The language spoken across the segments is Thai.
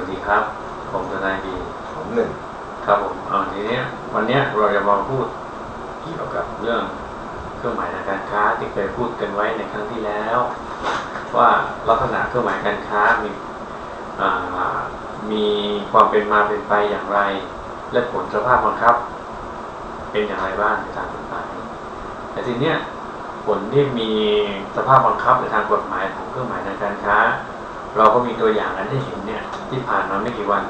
วัสดีครับ ผมทนายบีผมหนึ่งครับผมเอาทีเนี้ยวันเนี้ยเราจะมาพูดเกี่ยวกับเรื่องเครื่องหมายทางการค้าที่เคยพูดกันไว้ในครั้งที่แล้ว ว่าลักษณะเครื่องหมายการค้ามีอ่ามีความเป็นมาเป็นไปอย่างไร และผลสภาพบังคับ เป็นอย่างไรบ้างในทางกฎหมายแต่ทีเนี้ยผลที่มีสภาพบังคับในทางกฎหมายของเครื่องหมายทางการค้า เราก็มีตัวอย่างนั้นให้เห็นเนี่ย ที่ผ่านมาไม่กี่วัน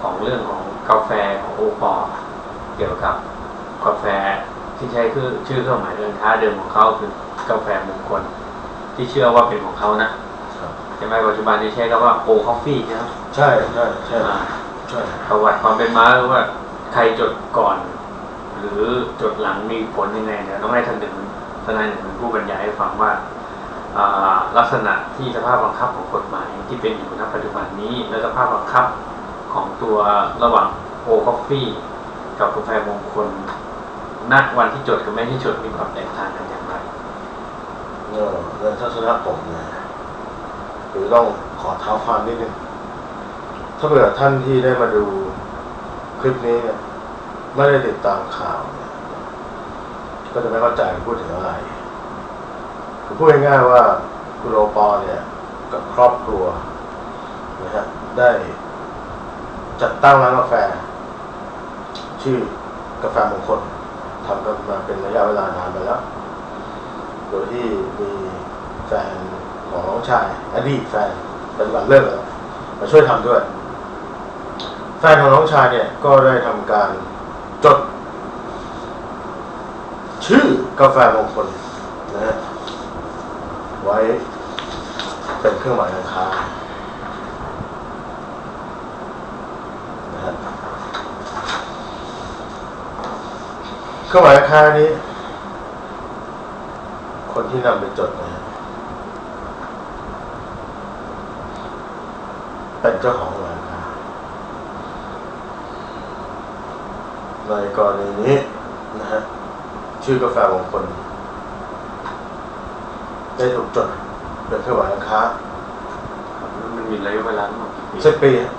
ของเรื่องของกาแฟของโอปอเกี่ยวกับกาแฟที่ใช้คือชื่อเครื่องหมายการค้าเดิมของเขาคือกาแฟมงคลที่เชื่อว่าเป็นของเขานะครับใช่ไหมปัจจุบันนี้ใช้คำว่าโอคอฟฟี่ใช่ไหมใช่ใช่ใช่อ่าใช่ประวัติความเป็นมาคือว่าใครจดก่อน หรือจดหลังมีผลยังไงเนี่ยต้องให้ท่านหนึ่งทนายหนึ่งเป็นผู้บรรยายให้ฟังว่าอ่า ลักษณะที่สภาพบังคับของกฎหมายที่เป็นอยู่ณปัจจุบันนี้ และสภาพบังคับของตัวระหว่างโอคอฟฟี่กับกาแฟมงคลณวันที่จดกับไม่ที่จดมีความแตกต่างกันอย่างไรเออในทัศนะผมนี่ยหรือต้องขอเท้าความนิดนึงถ้าเผื่อท่านที่ได้มาดูคลิปนี้เนี่ยไม่ได้ติดตามข่าว ก็จะไม่เข้าใจพูดถึงอะไร พูดง่ายๆว่าคุณโอปอเนี่ยกับครอบครัวนะฮะได้จัดตั้งร้านกาแฟ ชื่อกาแฟมงคลทำกันมาเป็นระยะเวลานานไปแล้ว โดยที่มีแฟนของน้องชายอดีตแฟนปัจจุบันเลิกแล้วมาช่วยทำด้วย แฟนของน้องชายเนี่ยก็ได้ทำการจด ชื่อกาแฟมงคลนะฮะ ไว้ เป็นเครื่องหมายการค้านะเครื่องหมายการค้านี้ คนที่นำไปจดนะเป็นเจ้าของร้านค้าในกรณีนี้นะฮะชื่อกาแฟมงคล ได้ถูกจดเป็นเครื่องหมายการค้าครับมันมีระยะเวลาทั้งหมดกี่ปีสิบปีฮะ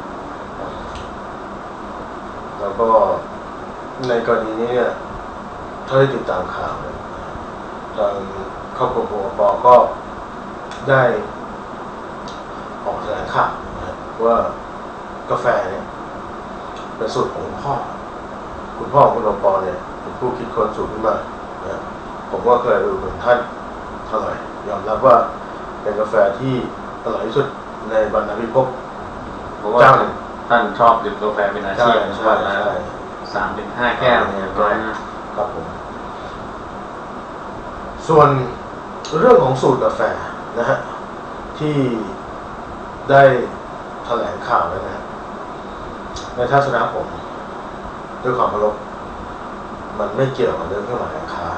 แล้วก็ในกรณีนี้เนี่ยถ้าได้ติดตามข่าวเนี่ยทางครอบครัวปปก็ได้ออกแถลงข่าวนะฮะว่ากาแฟเนี่ยเป็นสูตรของคุณพ่อคุณพ่อของคุณปอเนี่ยเป็นผู้คิดค้นสูตรขึ้นมานะฮะผมก็เคยดูเหมือนท่านเท่าไหร่ ยอมรับว่าเป็นกาแฟที่อร่อยที่สุดในบรรณาภิภพเพราะว่าเจ้าหนึ่งท่านชอบดื่มกาแฟเป็นอาใช่ชีพใช่วันละใช่สามถึงห้าแก้วเนี่ยร้อยนะครับผมส่วนเรื่องของสูตรกาแฟนะฮะที่ได้แถลงข่าวแล้วนะฮะในทัศนะผม ด้วยความเคารพมันไม่เกี่ยวกับเรื่องเครื่องหมายการค้า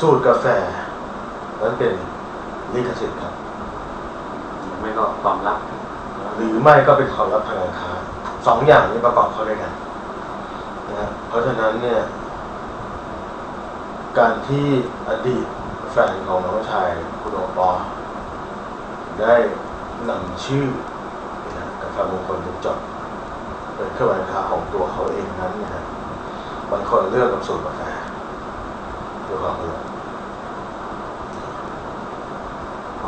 สูตรกาแฟ นั้นเป็นลิขสิทธิ์ครับ ไม่ก็ความลับหรือไม่ก็เป็นความลับทางการค้าสองอย่างนี้ประกอบเข้าด้วยกันนะฮะเพราะฉะนั้นเนี่ย การที่อดีตแฟนของน้องชายคุณโอปอได้นำชื่อนะกาแฟมงคลเป็นจดเป็นเครื่องหมายการค้าของตัวเขาเองนั้นนะฮะมันคนละเรื่องกับสูตรกาแฟด้วยความเคารพ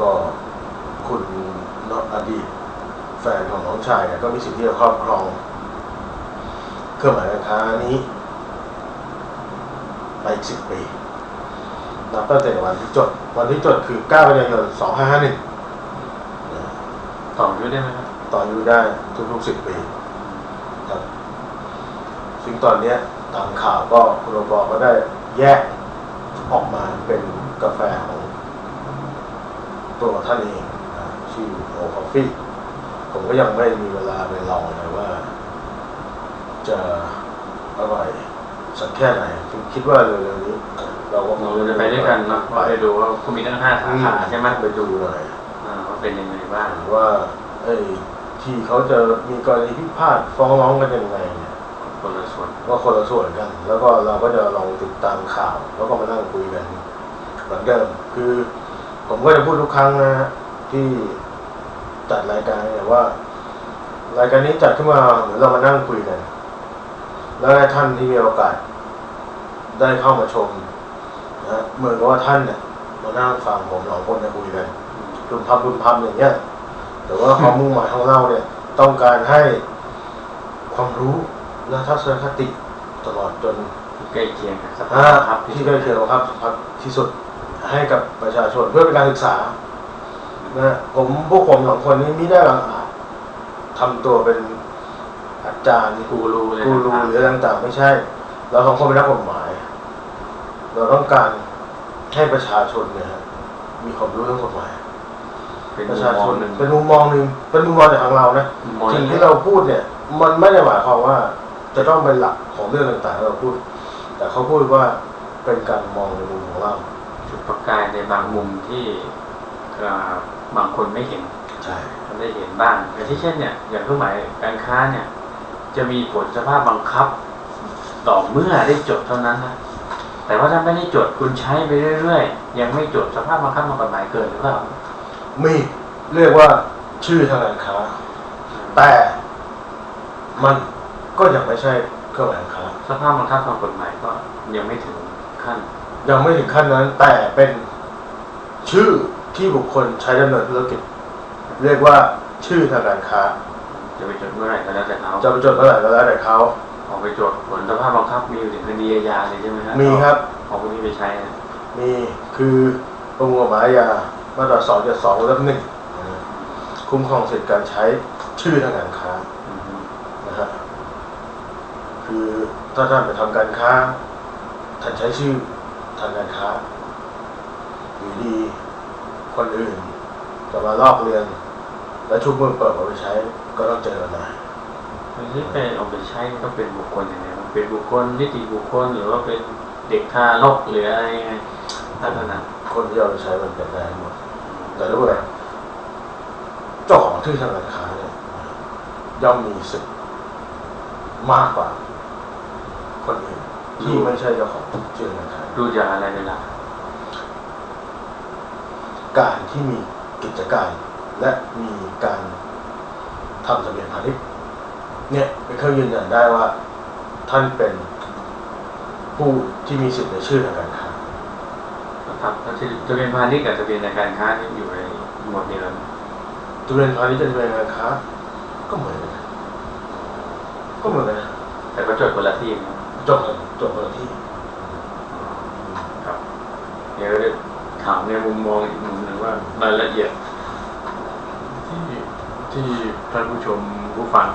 ก็คุณน้องอดีตแฟนของน้องชายเนี่ยก็มีสิทธิ์ที่จะครอบครองเครื่องหมายการค้านี้ไปอีกสิบปีนับตั้งแต่วันที่จด วันที่จดคือ9กันยายน2551นะต่ออายุได้ไหมครับต่ออายุได้ทุกๆ10ปีครับซึ่งตอนเนี้ยตามข่าวก็คุณโรบอก็ได้แยกออกมาเป็นกาแฟของ ตัวท่านเองนะชื่อโอคอฟฟี่ผมก็ยังไม่มีเวลาไปลองเลยว่า จะอร่อยสักแค่ไหนผมคิดว่าเร็วๆนี้เราก็คงเราจะไปด้วยกันเนาะไปไปดูว่าคุณมีตั้งห้าสาขาใช่ไหมไปดูหน่อยอ่าว่าเป็นยังไงบ้างว่าไอ้ที่เขาจะมีกรณีพิพาทฟ้องร้องกันยังไงเนี่ยคนละส่วนก็คนละส่วนกัน แล้วก็เราก็จะลองติดตามข่าว แล้วก็มานั่งคุยกันเหมือนเดิมคือ ผมก็จะพูดทุกครั้งนะฮะที่จัดรายการเนี่ยว่า รายการนี้จัดขึ้นมาเหมือนเรามานั่งคุยกันแล้วให้ท่านที่มีโอกาส ได้เข้ามาชมนะฮะเหมือนกับว่าท่านเนี่ยมานั่งฟังผมสองคนเนี่ยคุยกันรุมพับรุมพับอย่างเงี้ยแต่ว่าความมุ่งหมายของเราเนี่ย ต้องการให้ความรู้และทัศนคติตลอดจนใกล้เคียงกับสภาอ่าพครับที่ใกล้เคียงครับครับที่สุด ให้กับประชาชนเพื่อเป็นการศึกษานะผมพวกผมสองคนนี้ไม่ได้หลังอาจทำตัวเป็นอาจารย์กูรูเลยกูรูหรืออะไรต่างๆ ไม่ใช่ เราสองคนเป็นนักกฎหมาย เราต้องการให้ประชาชนเนี่ยฮะมีความรู้เรื่องกฎหมายเป็นประมุมชามอชงนหนึ่งเป็นมุมมองหนึ่งเป็นมุมมองจากทางเรานะมุมมองสิ่งที่เราพูดเนี่ย มันไม่ได้หมายความว่า จะต้องเป็นหลักของเรื่องต่างๆที่เราพูด แต่เขาพูดว่าเป็นการมองในมุมของเรา จุดประกายในบางมุมที่เอ่อบางคนไม่เห็นใช่มันได้เห็นบ้างอย่างที่เช่นเนี่ยอย่างเครื่องหมายการค้าเนี่ย จะมีผลสภาพบังคับ ต่อเมื่อได้จดเท่านั้นนะแต่ว่าถ้าไม่ได้จดคุณใช้ไปเรื่อยๆ ยังไม่จดสภาพบังคับมันกฎหมายเกินหรือเปล่ามีเรียกว่าชื่อทางการค้า แต่มันก็ยังไม่ใช่เครื่องหมายการค้า สภาพบังคับทางกฎหมายก็ยังไม่ถึงขั้น ยังไม่ถึงขั้นนั้นแต่เป็นชื่อที่บุคคลใช้ดำเนินธุรกิจ เรียกว่าชื่อทางการค้า จะไปจดเมื่อไหร่ก็แล้วแต่เขาจะไปจดเมื่อไหร่ก็แล้วแต่เขาออกไปจดผลสภาพบังคับมีอยู่ถึงคดีอาญาเลยใช่ไหมครับมีครับเอาพวกนี้ไปใช้นะมีคือประมวลกฎหมายอาญามาตราสองเจ็ดสองวรรคหนึ่งคุ้มครองสิทธิการใช้ชื่อทางการค้าอืมนะฮะคือถ้าท่านไปทำการค้าท่านใช้ชื่อ ทางการค้าอยู่ดีคนอื่นจะมาลอกเรียน และชุบมือเปิดเอาไปใช้ก็ต้องเจอกันหน่อยไม่ใช่ไปเอาไปใช้มันต้องเป็นบุคคลยังไงมันเป็นบุคคลนิติบุคคลหรือว่าเป็นเด็กทารกหรืออะไรยังไงลักษณะคนที่เอาไปใช้มันเป็นได้หมดแต่ถ้าเกิดเจ้าของชื่อทางการค้าเนี่ยย่อมมีสิทธิ์มากกว่าคนอื่น ที่ไม่ใช่เจ้าของชื่อทางการค้าดูจากอะไรเป็นหลักการที่มีกิจการ และมีการทำทะเบียนพาณิชย์เนี่ยเป็นเครื่องยืนยันได้ว่า ท่านเป็นผู้ที่มีสิทธิ์ในชื่อทางการค้านะครับถ้าทะเบียนพาณิชย์กับทะเบียนในการค้านี่อยู่ในหมวดเดียวกันทะเบียนพาณิชย์กับทะเบียนการค้า ก็เหมือนกันนะก็เหมือนกันนะแต่ก็จดคนละที่นะจบกัน จบคนละที่ครับเดี๋ยวถามในมุมมองอีกมุมหนึ่งว่ารายละเอียด ที่ที่ท่านผู้ชมผู้ฟัง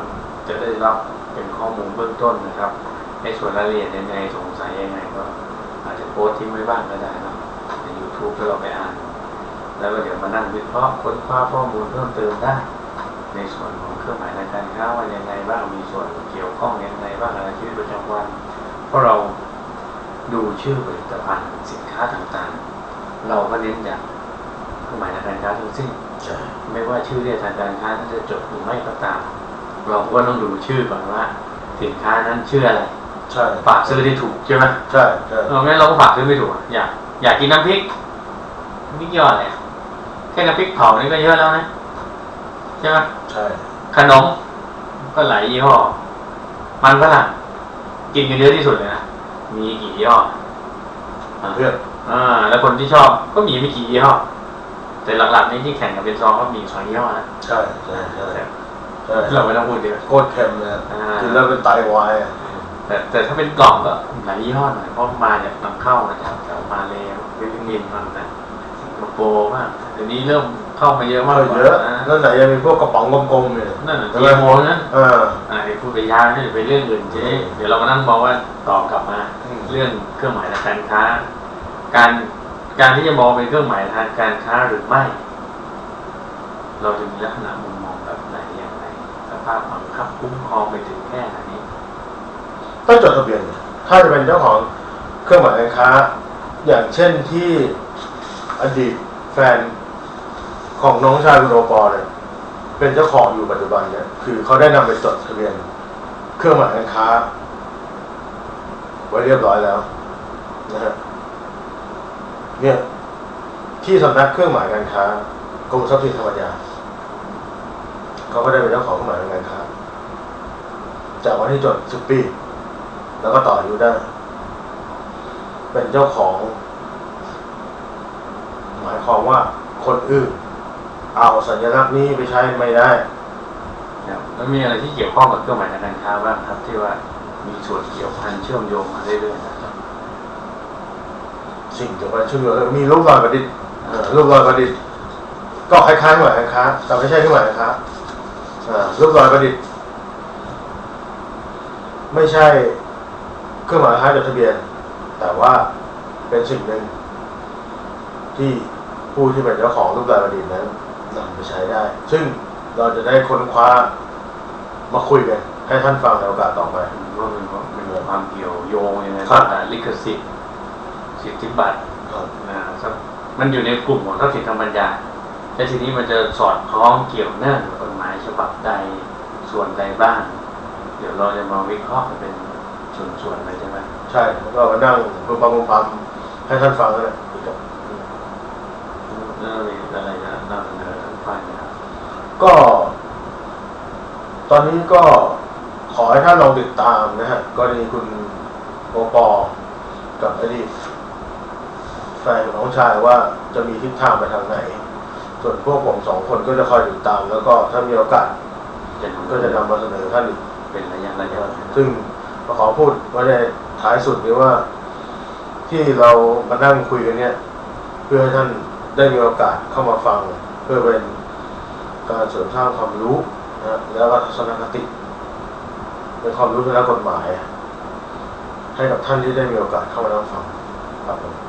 จะได้รับเป็นข้อมูลเบื้องต้นนะครับ ในส่วนรายละเอียดยังไงสงสัยยังไงก็อาจจะโพสต์ทิ้งไว้บ้างก็ได้นะใน YouTube แล้วเราไปอ่าน แล้วก็เดี๋ยวมานั่งวิเคราะห์ค้นคว้าข้อมูลเพิ่มเติมได้ในส่วนของเครื่องหมายทางการค้าว่ายังไงบ้างมีส่วนเกี่ยวข้องยังไงบ้างอะไรชีวิตประจำวัน เพราะเราดูชื่อผลิตภัณฑ์สินค้าต่างๆ เราก็เน้นอย่างเครื่องหมายทางการค้าทั้งสิ้นใช่ไม่ว่าชื่อเรียกทางการค้าท่านจะจดหรือไม่ก็ตาม เราก็ต้องดูชื่อก่อนว่าสินค้านั้นชื่ออะไรใช่ฝากซื้อที่ถูกใช่ไหมใช่ใช่เอองั้นเราก็ฝากซื้อไม่ถูกอะอยากอยากกินน้ำพริกน้ำพริกยอดอะไรอะแค่น้ำพริกเผานี่ก็เยอะแล้วนะใช่ไหมใช่ขนมก็หลายยี่ห้อมันฝรั่ง กินกันเยอะที่สุดเลยนะมีกี่ยี่ห้ออ่าเพื่อนอ่า แล้วคนที่ชอบก็มีไม่กี่ยี่ห้อแต่หลักๆในที่แข่งกันเป็นซองก็มีสองยี่ห้อนะใช่ใช่ใช่ใช่เราไม่ต้องพูดเยอะโคตรเค็มเลยอะอ่ากินแล้วเป็นไตวายอะแต่แต่ถ้าเป็นกล่องก็หลายยี่ห้อหน่อยเพราะมาจากนำเข้ามาจากแถวมาเลยฟิลิปปินส์บ้างนะสิงคโปร์บ้างเดี๋ยวนี้เริ่มเข้ามาเยอะมากเออกว่าเยอะนะแล้วไหนจะมีพวกกระป๋องกลมๆเนี่ยนั่นน่ะใช่จีไหมโมนั้นเอออ่าเดี๋ยวพูดไปยาวนี่ไปเรื่องอื่นเจ๊เดี๋ยวเรามานั่งมองว่าต่อกลับมาอืมเรื่องเครื่องหมายทางการค้า การการที่จะมองเป็นเครื่องหมายทางการค้าหรือไม่ เราจะมีลักษณะมุมมองแบบไหนอย่างไรสภาพบังคับคุ้มครองไปถึงแค่ไหนต้องจดทะเบียนถ้าจะเป็นเจ้าของเครื่องหมายการค้า อย่างเช่นที่อดีตแฟนของน้องชายคุณโอปอเนี่ย เป็นเจ้าของอยู่ปัจจุบันเนี่ย คือเขาได้นำไปจดทะเบียนเครื่องหมายการค้า ไว้เรียบร้อยแล้วนะฮะเนี่ย ที่สำนักเครื่องหมายการค้ากรมทรัพย์สินธรรมยาเขาก็ได้เป็นเจ้าของเครื่องหมายการค้าจากวันที่จดสิบปี แล้วก็ต่ออายู่ได้ เป็นเจ้าของ หมายความว่าคนอื่น เอาสัญลักษณ์นี้ไปใช้ไม่ได้ครับแล้วมีอะไรที่เกี่ยวข้องกับเครื่องหมายทางการค้าบ้างครับ ที่ว่ามีส่วนเกี่ยวพันเชื่อมโยงมาเรื่อยๆนะครับสิ่งเกี่ยวกับเชื่อมโยงแล้วมีรูปรอยประดิษฐ์เอ่อรูปรอยประดิษฐ์ก็คล้ายๆเครื่องหมายการค้าแต่ไม่ใช่เครื่องหมายการค้าอ่ารูปรอยประดิษฐ์ไม่ใช่เครื่องหมายการค้าจดทะเบียน แต่ว่าเป็นสิ่งหนึ่งที่ผู้ที่เป็นเจ้าของรูปรอยประดิษฐ์นั้น นำไปใช้ได้ ซึ่งเราจะได้ค้นคว้ามาคุยกัน ให้ท่านฟังในโอกาสต่อไปว่ามันมันมีความเกี่ยวโยงยังไงครับบ้างลิขสิทธิ์สิทธิบัตรครับนะครับมันอยู่ในกลุ่มของทรัพย์สินทางปัญญาแต่ทีนี้มันจะสอดคล้องเกี่ยวเนื่องกับกฎหมายฉบับใดส่วนใดบ้าง เดี๋ยวเราจะมาวิเคราะห์กันเป็นส่วนๆเลยใช่ไหมใช่แล้วก็มานั่งพูดปั๊มพูดปั๊มให้ท่านฟังนั่นแหละอีกครับ เรื่องมีอะไรจะนำเสนอท่านฟังนะครับ ก็ ตอนนี้ก็ขอให้ท่านลองติดตามนะฮะกรณีคุณโอปอกับอดีตแฟนของน้องชายว่าจะมีทิศทางไปทางไหน ส่วนพวกผมสองคนก็จะคอยติดตาม แล้วก็ถ้ามีโอกาสก็จะนำมาเสนอท่านอีกเป็นระยะระยะซึ่งขอพูดไว้ในท้ายสุดนี้ว่า ที่เรามานั่งคุยกันเนี่ย เพื่อให้ท่านได้มีโอกาสเข้ามาฟัง เพื่อเป็น การเสริมสร้างความรู้นะแล้วก็ทัศนคติเป็นความรู้ทางด้านกฎหมาย ให้กับท่านที่ได้มีโอกาสเข้ามารับฟังครับผม